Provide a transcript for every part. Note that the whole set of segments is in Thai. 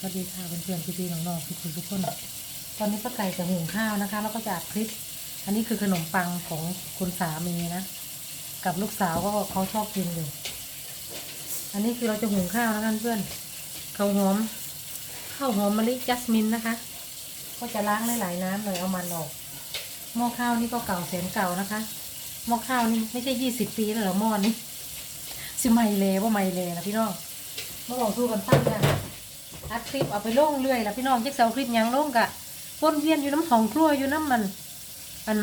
สวัสดีค่ะเพื่อนๆพี่ๆน้องๆทุกคนทุกคนตอนนี้ป้าไก่จะหุงข้าวนะคะ แล้วก็จะอัดคลิป อันนี้คือขนมปังของคุณสามีนะ กับลูกสาวก็เขาชอบกินอยู่ อันนี้คือเราจะหุงข้าวนะคะเพื่อนข้าวหอมข้าวหอมมะลิจัสมินนะคะ ก็จะล้างหลายๆน้ำเลยเอามันออกหม้อข้าวนี่ก็เก่าแสนเก่านะคะหม้อข้าวนี่ไม่ใช่ยี่สิบปีแล้วหรอหม้อนี้สิไม่เลว่าไม่เลนะพี่น้องมาลองสู้กันตั้งกัน อัดคลิปเอาไปลงเรื่อยแล้วพี่น้องจักเสาคลิปยังลงกะวนเวียนอยู่น้ำหองครัวอยู่น้ำมันอัน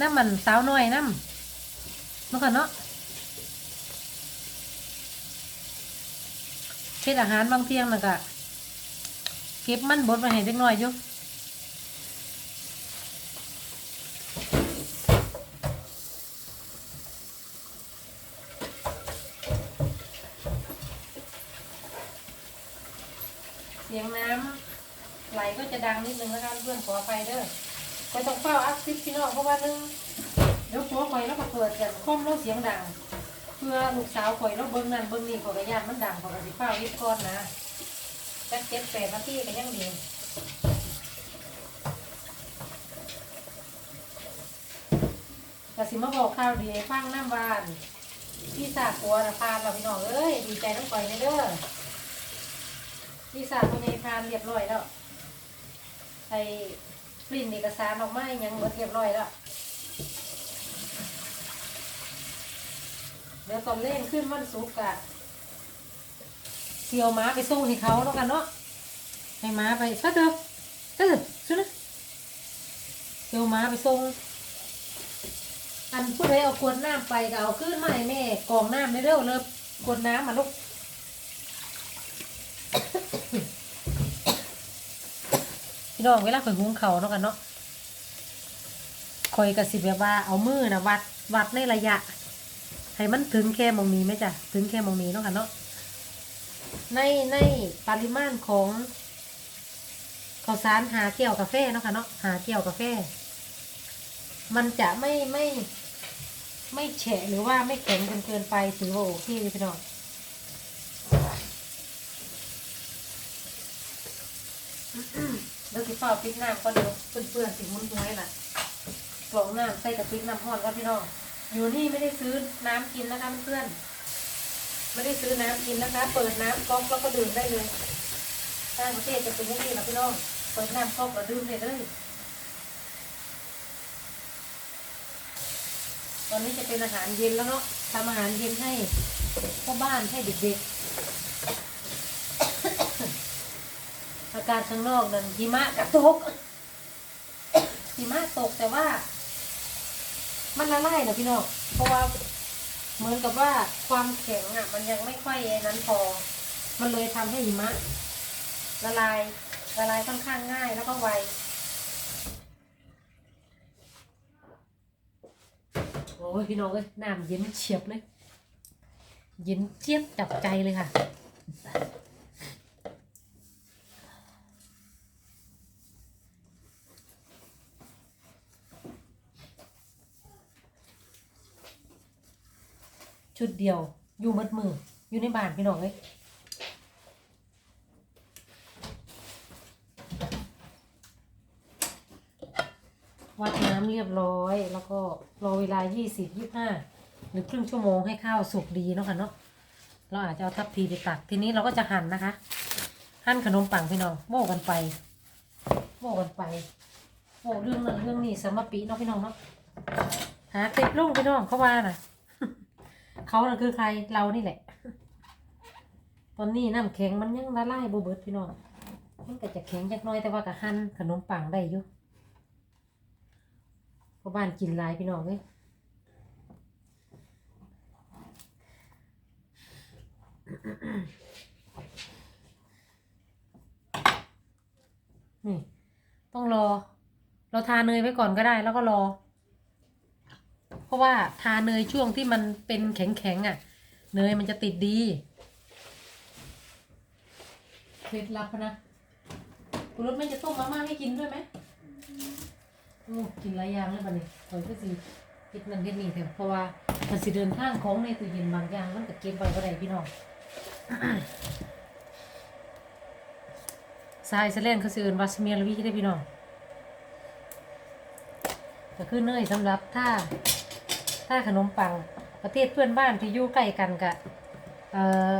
น้ำมันสาวน้อยน้ำเมื่อก่อนเนาะเช็ดอาหารบางเที่ยงน่ะกะเก็บมันบดมาให้เล็กน้อยอยู่ เสียงน้ำไหลก็จะดังนิดนึงนะคะเพื่อนขออภัยเด้อก็ต้องเฝ้าอัพคลิปพี่น้องเพราะว่านึงเดี๋ยวหัวคอยแล้วก็เปิดกันคอมแล้วเสียงดัง เพื่อลูกสาวคอยแล้วเบิ้งนั่นเบิ้งนี่ขอยกระยานมันดังขอกระสิเฝ้าวิบก้อนนะจักเจ็ดแปดนาทีก็ยังดีกสิมาบอกข่าวดีให้ฟังน้ำบานพี่สาวปัวนะพานเราพี่น้องเอ้ยดีใจต้องปล่อยในเด้อ พี่สาวคนนี้พานเรียบร้อยแล้วไอ้ปริ้นเอกสารออกมายังหมดเรียบร้อยแล้วเดี๋ยวตอนเล่นขึ้นวันศุกร์อะเสียวม้าไปส่งให้เขาแล้วกันเนาะให้ม้าไปซะเถอะซะเถอะสุดนะเสียวม้าไปส่งอันผู้ใดเอาขวดน้ำไปก็เอาขึ้นมาให้แม่กองน้ำได้เร็วเลยขวดน้ำมาลูก พี่น้องเวลาข่อยหุงเขาวเนาะกันเนาะข่อยกระสิบแบบว่าเอามือนะวัดวัดในระยะ ให้มันถึงแค่มองนี้ไหมจ้ะถึงแค่มองนี้เนาะกันเนาะในในปริมาณของข้าวสารหาเกี่ยวกาแฟเนาะค่ะเนาะหาเกี่ยวกาแฟ มันจะไม่ไม่ ไม่แฉะหรือว่าไม่แข็งจนเกินไปถือว่าโอเคเลยพี่น้องเดี๋ยวสิเฝ้าปิดน้ำก็เดี๋ยวเปื้อนๆสิมุนห้วยล่ะกรองน้ำใส่กับปิดน้ำห้อนก็พี่น้อง อยู่นี่ไม่ได้ซื้อน้ำกินนะคะเพื่อนไม่ได้ซื้อน้ำกินนะคะ เปิดน้ำก๊อกแล้วก็ดื่มได้เลยต่างประเทศจะเป็นอย่างนี้นะพี่น้อง เปิดน้ำก๊อกแล้วดื่มได้เลยตอนนี้จะเป็นอาหารเย็นแล้วเนาะทำอาหารเย็นให้พ่อบ้านให้เด็กๆ อากาศข้างนอกนั่นหิมะกระตกหิมะตกแต่ว่า มันละลายนะพี่น้องเพราะว่าเหมือนกับว่าความแข็งอะ มันยังไม่ค่อยนั้นพอ มันเลยทำให้หิมะ ละลายละลายค่อนข้างง่ายแล้วก็ไวโอ้ยพี่น้องเอ้ยน้ำเย็นเฉียบเลย เย็นเจี๊ยบจับใจเลยค่ะ ชุดเดียว อยู่มัดมือ อยู่ในบ้านพี่น้องเอ้ยวัดน้ำเรียบร้อย แล้วก็รอเวลา 20 25 หรือครึ่งชั่วโมงให้ข้าวสุกดีเนาะค่ะเนาะ เราอาจจะเอาทัพพีไปตัก ทีนี้เราก็จะหั่นนะคะ หั่นขนมปังพี่น้องโม่กันไปโม่กันไปโม่เรื่องนั้นเรื่องนี้สมปีเนาะพี่น้องเนาะหาคลิปลงพี่น้องเขาว่าน่ะ เขาน่ะคือใครเรานี่แหละ ตอนนี้น้ำแข็งมันยังละลายบเบิดพี่น้องมันก็จะแข็งจักหน้อยแต่ว่าก็หั่นขนมปังได้อยู่เพราะบ้านกินหลายพี่น้องเลยนี่ต้องรอ เราทาเนยไว้ก่อนก็ได้แล้วก็รอ เพราะว่าทาเนยช่วงที่มันเป็นแข็งๆอะ เนยมันจะติดดีเคล็ดลับนะคุณรถไม่จะต้มมาม่าให้กินด้วยไหมโอ้กินหลายอย่างแล้วบัดนี้ข่อยก็สิเฮ็ดนั่นเฮ็ดนี่เถอะเพราะว่ามันสิเดินทางของในตู้เย็นบางอย่างมันก็เก็บไว้บ่ได้พี่น้องทรายสะเลนเขาซื้อว่าสเมียลวีได้พี่น้องก็คือเนยสำหรับถ้า ถ้าขนมปังประเทศเพื่อนบ้านที่อยู่ใกล้กันกะเอ่อ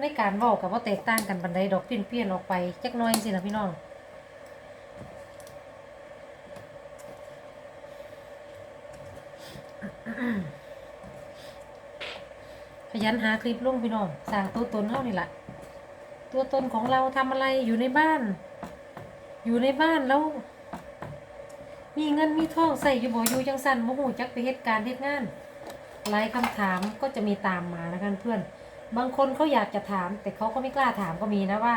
ในการเว้ากับว่าแตกต่างกันบันไดดอกเปลี่ยนๆออกไปจักน้อยสินะพี่น้องขยันหาคลิปลงพี่น้องสร้างตัวตนเท่านี่แหละตัวตนของเราทำอะไรอยู่ในบ้าน อยู่ในบ้านแล้ว มีเงินมีทองใส่อยู่บ่อยู่จังสันโมโหจักไปเหตุการณ์เหตุงานหลายคำถามก็จะมีตามมานะคะเพื่อน บางคนเขาอยากจะถาม แต่เขาก็ไม่กล้าถามก็มีนะว่า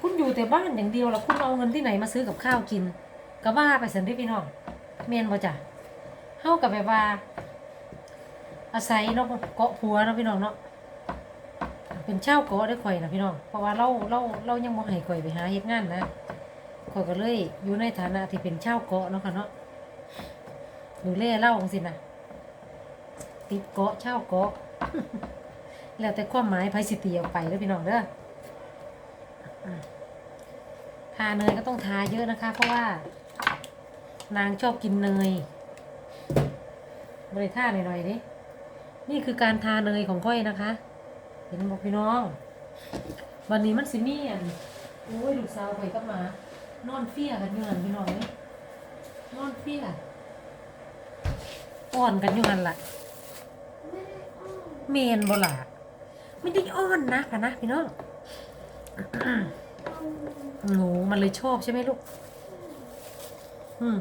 คุณอยู่แต่บ้านอย่างเดียวแล้วคุณเอาเงินที่ไหนมาซื้อกับข้าวกินก็ว่าไปสันติพี่น้องเมนบ่จ้ะเฮากับแบบว่า อาศัยเนาะเกาะผัวเนาะพี่น้องเนาะเป็นเช่าเกาะได้ข่อยนะพี่น้องเพราะว่าเราเราเรายังบ่ให้ข่อยไปหาเฮ็ดงานนะ ข่อยก็เลยอยู่ในฐานะที่เป็นเช่าเกาะเนาะค่ะเนาะดูแลเล่าจังซี่นะติดเกาะเช่าเกาะ แล้วแต่ความหมายไผสิตีออกไปเด้อพี่น้องเด้อทาเนยก็ต้องทาเยอะนะคะ เพราะว่า นางชอบกินเนยบริท่าหน่อยๆดินี่คือการทาเนยของก้อยนะคะ เห็นบอกพี่น้อง วันนี้มันสิมีอันโอ้ยลูกสาวไปกับมา นอนเฟี้ยกันอยู่หันพี่น้องนี่นอนเฟี้ยอ่อนกันอยู่หันล่ะเมนบ่ล่ะไม่ได้อ่อนนะกันนะพี่น้องหนูมันเลยชอบใช่ไหมลูก อืม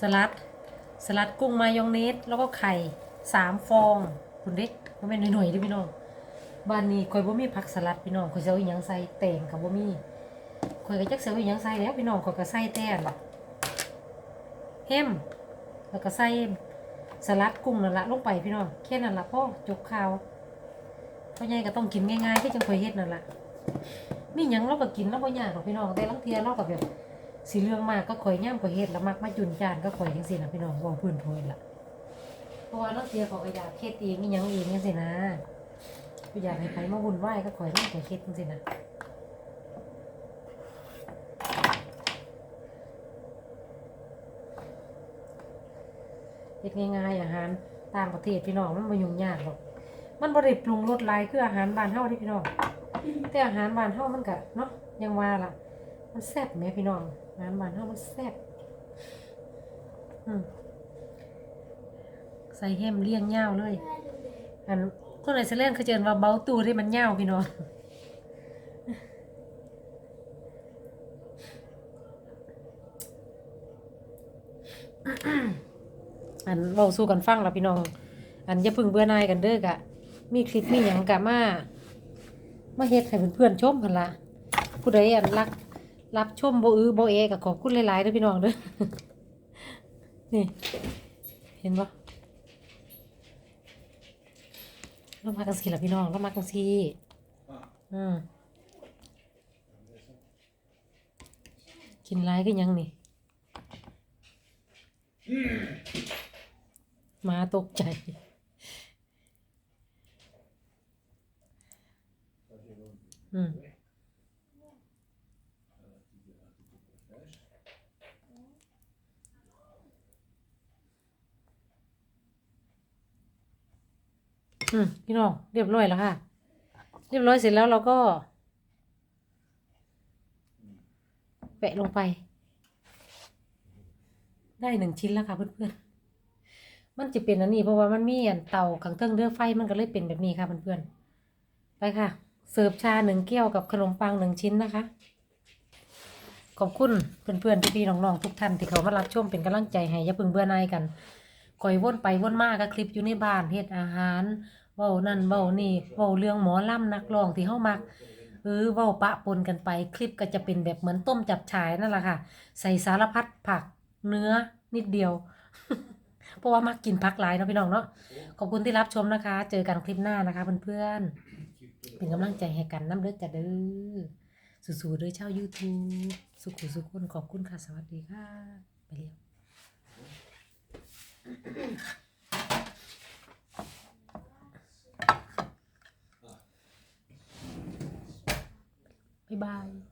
สลัด สลัดกุ้งมายองเนสแล้วก็ไข่สามฟองคุณเด็กมันเป็นหน่วยๆดิพี่น้องบ้านนี้ข่อยบ่มีผักสลัดพี่น้องข่อยสิเอาอหยังใส่แตงกับบ่มี ข่อยก็จักสิเอาอีหยังใส่แล้วพี่น้องข่อยก็ใส่แต่นเฮมแล้วก็ใส่สลัดกุ้งนั่นละลงไปพี่น้องแค่นั้นละพ่อจบข่าวพ่อใหญ่ก็ต้องกินง่ายๆที่จังข่อยเฮ็ดนั่นละมีหยังเราก็กินแล้วบ่ยากหรอกพี่น้องแต่ลังเทียเราก็แบบสีเรื่องมากก็ข่อยย่ำข่อยเฮ็ดแล้วมักมาจุนจานก็ข่อยจังซี่นะพี่น้องเว้าพื้นโพยล่ะเพราะว่าลังเทียเขาก็อยากเฮ็ดเองอีหยังเองจังซี่นะอยากให้ใครมาวุ่นวายก็ขอยนั่งขอยคิดจริงๆนะ เฮ็ดง่ายๆอาหารต่างประเทศพี่น้องมันไม่ยุ่งยากหรอกมันบริปรุงรสหลายคืออาหารบ้านเฮาที่พี่น้องแต่อาหารบ้านเฮามันก็เนาะยังว่าล่ะ มันแซ่บแหมพี่น้องอาหารบ้านเฮามันแซ่บอืมใส่แฮมเลี้ยงยาวเลย อันคนไหนเซเลนเขาเจนว่าเบาตูที่มันเง่าวพี่น้อง อันเราสู้กันฟังแล้วพี่น้อง อันอย่าพึ่งเบื่อหนายกันเด้อกะ มีคลิปมีหยังกะมามาเฮ็ดให้เพื่อนๆชมกันละผู้ใดอันรักรับชมโบอือโบเอกะขอบคุณหลายๆเด้อพี่น้องเด้อนี่ เห็นปะเรามากันสิล่ะพี่น้องเรามากันสิอืมกินไรก็ยังนี่ มาตกใจ อืมอืมพี่น้องเรียบร้อยแล้วค่ะ เรียบร้อยเสร็จแล้วเราก็ แปะลงไป ได้หนึ่งชิ้นแล้วค่ะเพื่อนๆ มันจะเป็นอันนี้เพราะว่ามันมีอันเตาขังเทิงเรือไฟมันก็เลยเป็นแบบนี้ค่ะเพื่อนๆไปค่ะ เสิร์ฟชาหนึ่งแก้วกับขนมปังหนึ่งชิ้นนะคะ ขอบคุณเพื่อนๆพี่ๆน้องๆทุกท่านที่เขามารับชมเป็นกำลังใจให้อย่าเพึ่งเบื่อหน่ายกันคอยวนไปวนมากับคลิปอยู่ในบ้านเฮ็ดอาหารเว้านั่นเว้านี่เว้าเรื่องหมอลำนักร้องที่เฮามักเออเว้าปะปนกันไปคลิปก็จะเป็นแบบเหมือนต้มจับฉายนั่นแหละค่ะ ใส่สารพัดผักเนื้อนิดเดียว เพราะว่ามักกินผักหลายเนาะพี่น้องเนาะขอบคุณที่รับชมนะคะ เจอกันคลิปหน้านะคะเพื่อนๆเป็นกำลังใจให้กันน้ำเลือดจะเด้อสู้ๆเด้อเช่า YouTube สุขุสุขคนขอบคุณค่ะ สวัสดีค่ะ ไปเร็วบ๊ายบาย